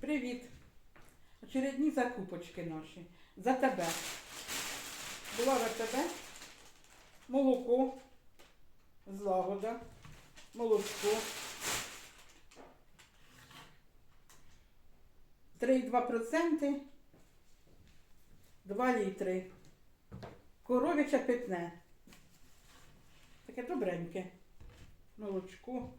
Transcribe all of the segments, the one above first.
Привіт. Очередні закупочки наші. За тебе. Була за тебе. Молоко. Злагода. Молочко. 3,2%. 2 літри. Коров'яче питне. Таке добреньке. Молочко.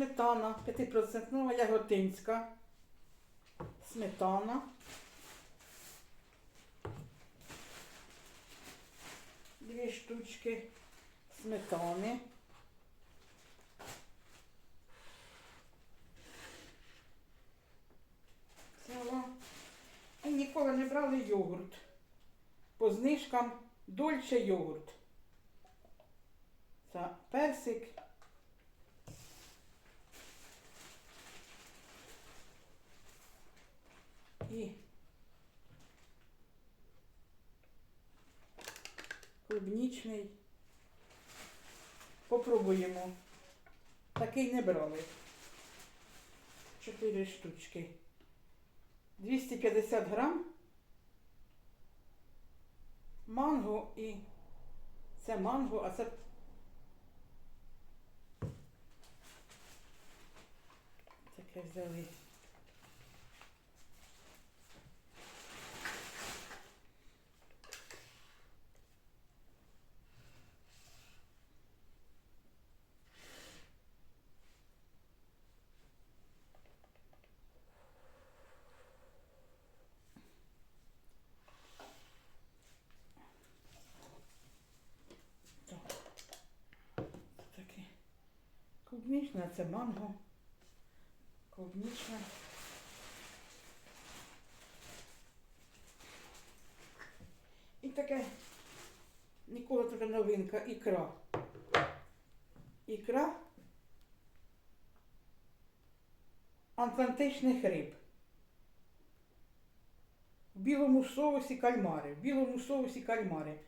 Сметана 5% яготинська. Сметана. Дві штучки сметани. Взяла. І ніколи не брали йогурт. По знижкам дольше йогурт. Це персик. І клубнічний. Попробуємо. Такий не брали. Чотири штучки. 250 грам. Манго і це манго, а це таке взяли. Так. Таке. Клубнічне, це манго. Клубнічне. І таке ніколи така новинка, ікра. Ікра атлантичних риб. В білому соусі кальмари. В білому соусі кальмари.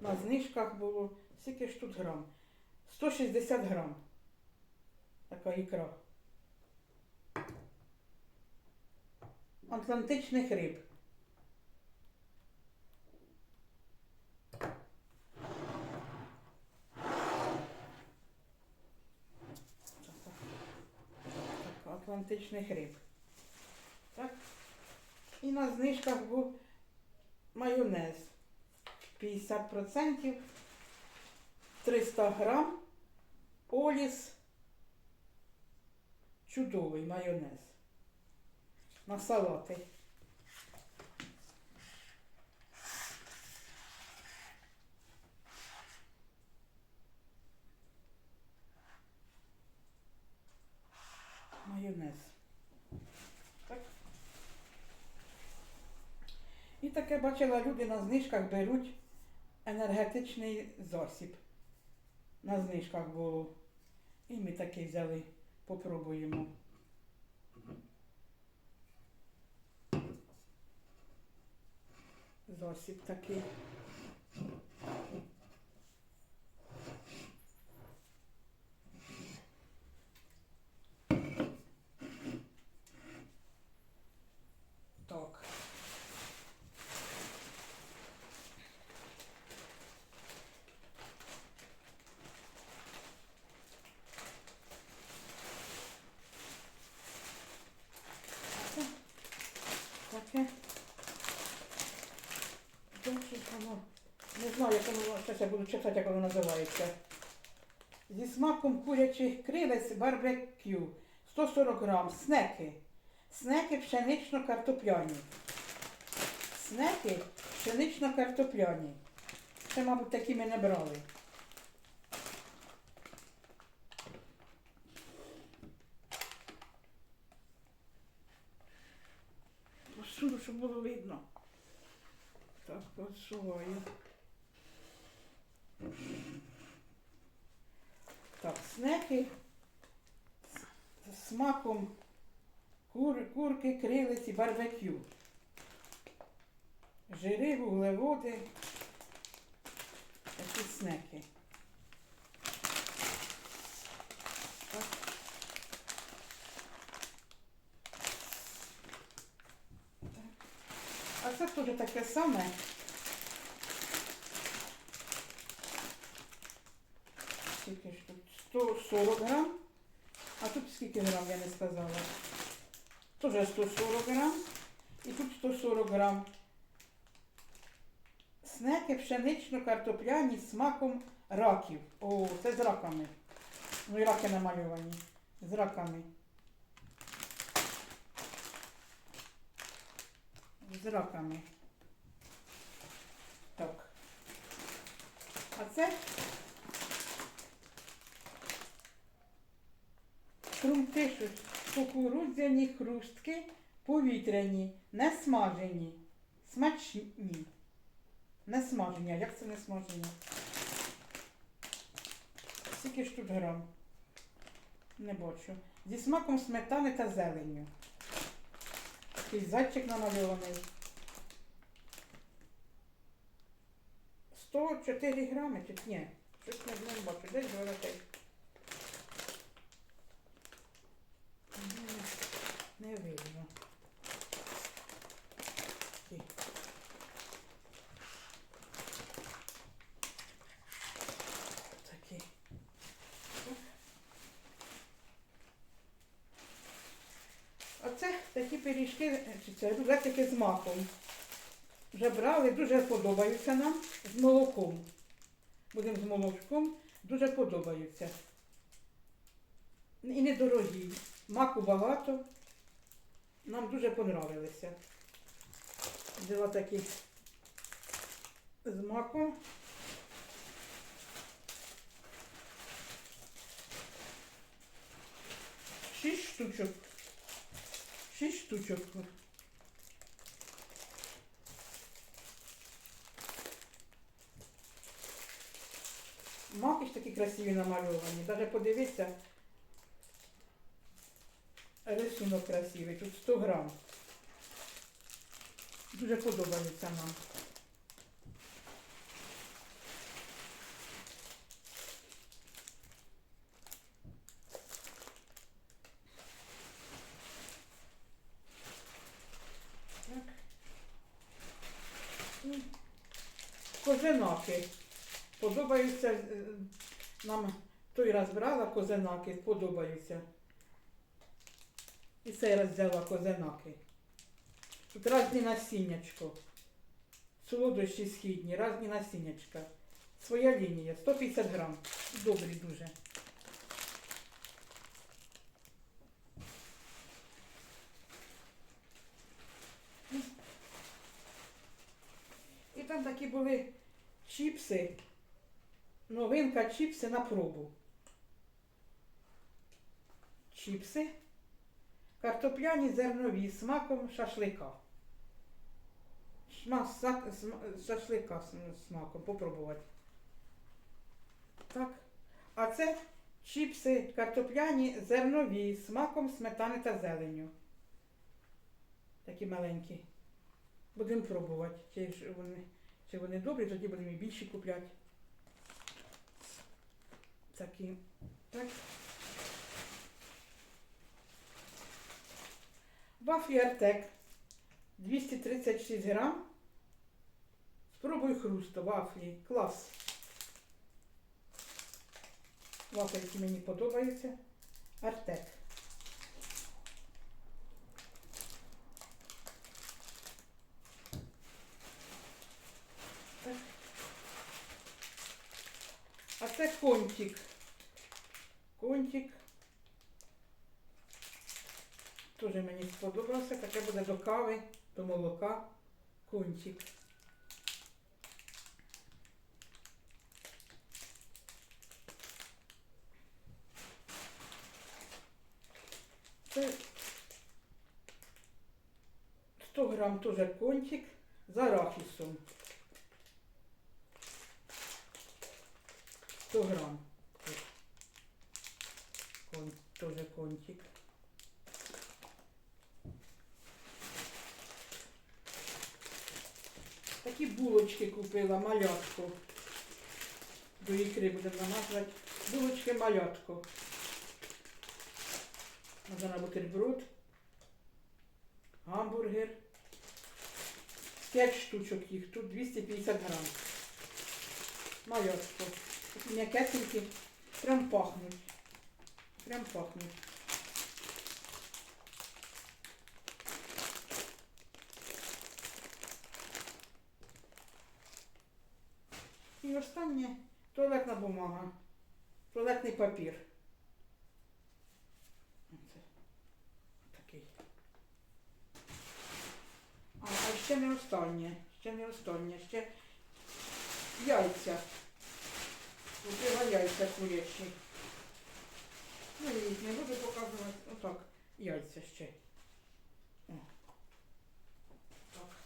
На знижках було скільки ж тут грам? 160 грам. Така ікра. Атлантичних риб. Атлантичних риб. Так. І на знижках був майонез. 50%, 300 грам, оліс, чудовий майонез. На салати. Майонез. Так. І таке бачила, люди на знижках беруть енергетичний засіб. На знижках було. І ми такий взяли, попробуємо. Засіб такий. Так. Таке. Де ж воно? Не знаю, зараз я буду читати, як воно називається. Зі смаком курячих кривець барбекю. 140 грам. Снеки. Снеки пшенично-картопляні. Снеки пшенично-картопляні. Це, мабуть, такі ми не брали. Посуду, щоб було видно. Так, посуваю. Так, снеки з смаком кур, курки, крилиці, барбекю. Жири, вуглеводи, такі снеки. Так. Так. А це теж таке саме. Скільки ж тут? 140 грам. А тут скільки грам, я не сказала. Тоже 140 грам. І тут 140 грам. Снеки пшенично-картопляні з смаком раків. О, це з раками. Ну і раки намальовані. З раками. З раками. Так. А це Крумти кукурудзяні хрустки повітряні, не смажені, смачні. Не смажені, а як це не смажені? Скільки ж тут грам? Не бачу. Зі смаком сметани та зеленню. Такий зайчик намальований. 104 грами чи ні? Щось не, не бачу. Десь золотий. Не, видно. Такі. Оце такі пиріжки, це рулетики з маком. Вже брали, дуже подобаються нам з молоком. Будемо з молочком, дуже подобаються. І недорогі. Маку багато. Нам дуже понравилися. Взяла такі з маком. Шість штучок. Шість штучок. Маки ж такі красиві намальовані. Даже подивіться, рисунок красивий. Тут 100 грам. Дуже подобається нам. Козинаки. Подобаються е, нам той раз брала козинаки, подобаються. І раз взяла козинаки. Тут різні насіннячко. Солодощі східні, різні насіннячка. Своя лінія, 150 грам. Добрі дуже. І там такі були чіпси. Новинка чіпси на пробу. Чіпси. Картопляні зернові смаком шашлика. Шма, сма- шашлика смаком. Попробувати. Так. А це чіпси картопляні зернові з смаком сметани та зеленю. Такі маленькі. Будемо пробувати. Чи, вони, чи вони добрі, тоді будемо і більші купляти. Такі. Так. Вафлі Артек 236 грам. Спробуй хрусту, вафлі. Клас. Вафельки мені подобаються. Артек. Так. А це кончик. Кончик. Сподобався. Таке буде до кави, до молока. Кончик. Це 100 грам теж кончик з арахісом. 100 грам. Кон, тоже кончик. Такі булочки купила, малятку. До ікри будемо намазувати. Булочки малятку. Можна на бутерброд. Гамбургер. 5 штучок їх, тут 250 грам. Малятку. Такі м'якесенькі. Прям пахнуть. Прям пахнуть. І останнє туалетна бумага. Туалетний папір. Оце. Такий. А, а ще не останнє. Ще не останнє. Ще яйця. Купила яйця курячі. Ну, я їх не буду показувати. Отак. Яйця ще. О. Так.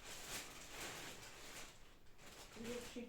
Курячі.